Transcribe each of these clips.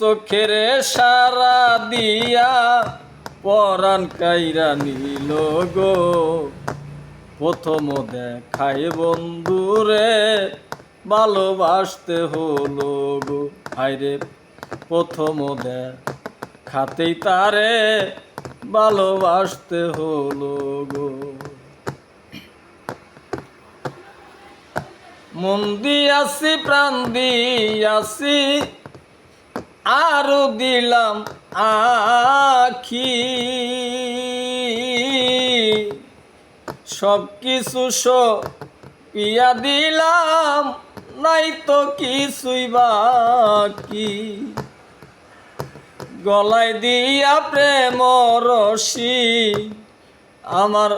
চোখের সারা দিয়া পরাণ কাইরা নিল গো। প্রথম দেখায় বন্ধুরে, ভালোবাসতে হলো গো। হায়রে, প্রথম দেখাতেই তারে ভালোবাসতে হলো গো। মন দিয়াছি, প্রাণ দিয়াছি আরও দিলাম আখি। সব কিছু পিয়া দিলাম, নাই তো কিছুই বাকি। গলায় দিয়া প্রেম রশি, আমার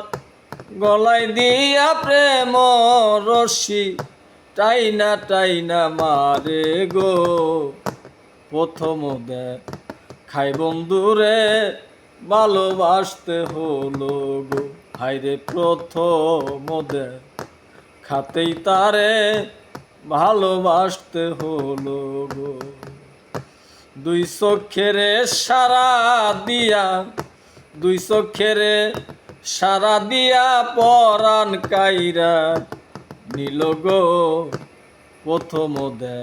গলায় দিয়া প্রেম রশি, টাইনা টাইনা মারে গো। প্রথম দে খাই বন্ধুরে, ভালোবাসতে হলো গো। হাইরে প্রথম দে খাতেই তারে, ভালোবাসতে হলো গো। দুই চোখেরে সারা দিয়া, দুই চোখেরে সারা দিয়া পরাণ কাইরা নিল গো প্রথম দে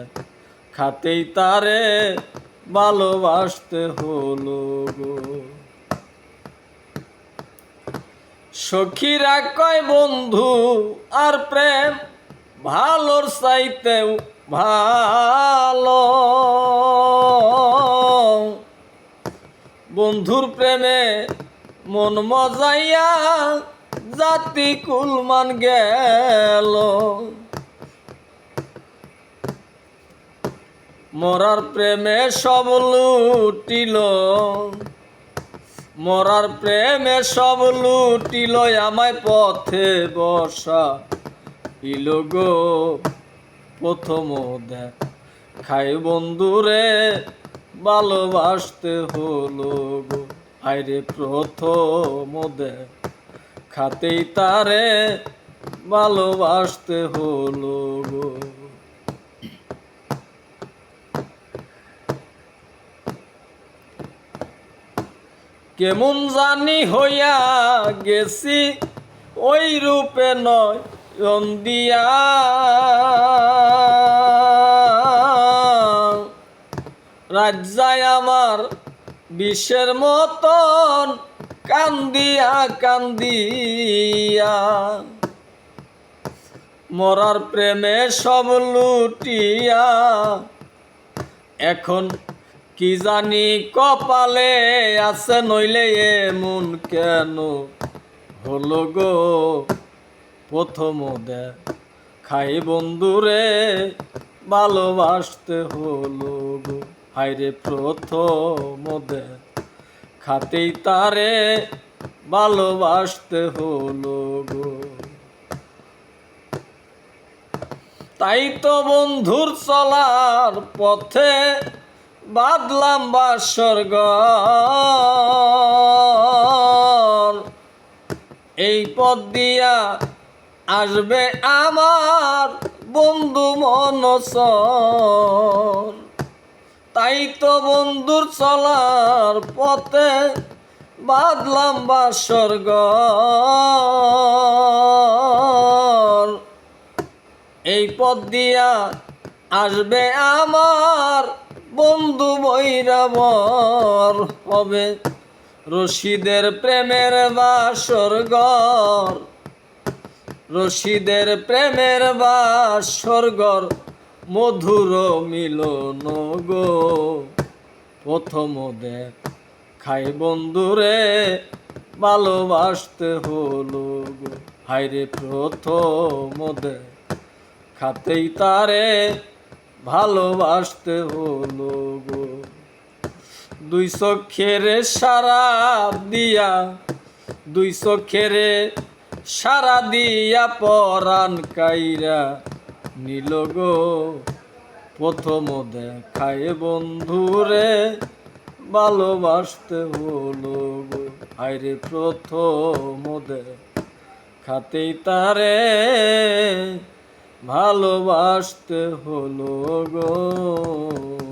খাতেই তারে ভালোবাসতে হলো গো। সখীরা কয়, বন্ধু, আর প্রেম ভালোর চাইতেও ভালো। বন্ধুর প্রেমে মন মজাইয়া জাতি কুলমান গেল। মরার প্রেমে সব লুটিল। মরার প্রেমে সব লুটিল, আমায় পথে বসা ইল গো। প্রথম দেখ খাই বন্ধুরে, ভালোবাসতে হলো গো। আইরে প্রথম দেখ খাতেই তারে ভালোবাসতে হলো গো। কেমন জানি হইয়া গেছি, ওই রূপে নয় দিয়া রাজ্যায় আমার বিশ্বের মতন কান্দিয়া কান্দিয়া। মরার প্রেমে সব লুটিয়া, এখন কি জানি কপালে আছে নইলে এমন কেন? হলো গো, প্রথম খাই বন্ধুরে, ভালোবাসতে হলো গো। হাইরে প্রথম খাতেই তারে ভালোবাসতে হলো গো। তাই তো বন্ধুর চলার পথে বাদলাম বাসর্গ এই পথ দিয়া আসবে আমার বন্ধু মনসর। তাই তো বন্ধুর চলার পথে বাদলাম বাসর্গ এই পথ দিয়া আসবে আমার বন্ধু বৈরাবর হবে রশিদের প্রেমের বাসর ঘর। রশিদের প্রেমের বাসর ঘর, মধুর মিলন গো। প্রথম দেখ খাই বন্ধুরে ভালোবাসতে হলো গো। হাইরে প্রথম দেখ খাতেই তারে ভালোবাসতে হলো গো। দুই চোখের সারা দিয়া, দুই চোখের সারা দিয়া পরাণ কাইরা নিল গো। প্রথম দেখায় বন্ধুরে ভালোবাসতে হলো গো। আইরে প্রথম খাতেই তারে ভালোবাসতে হলো গো।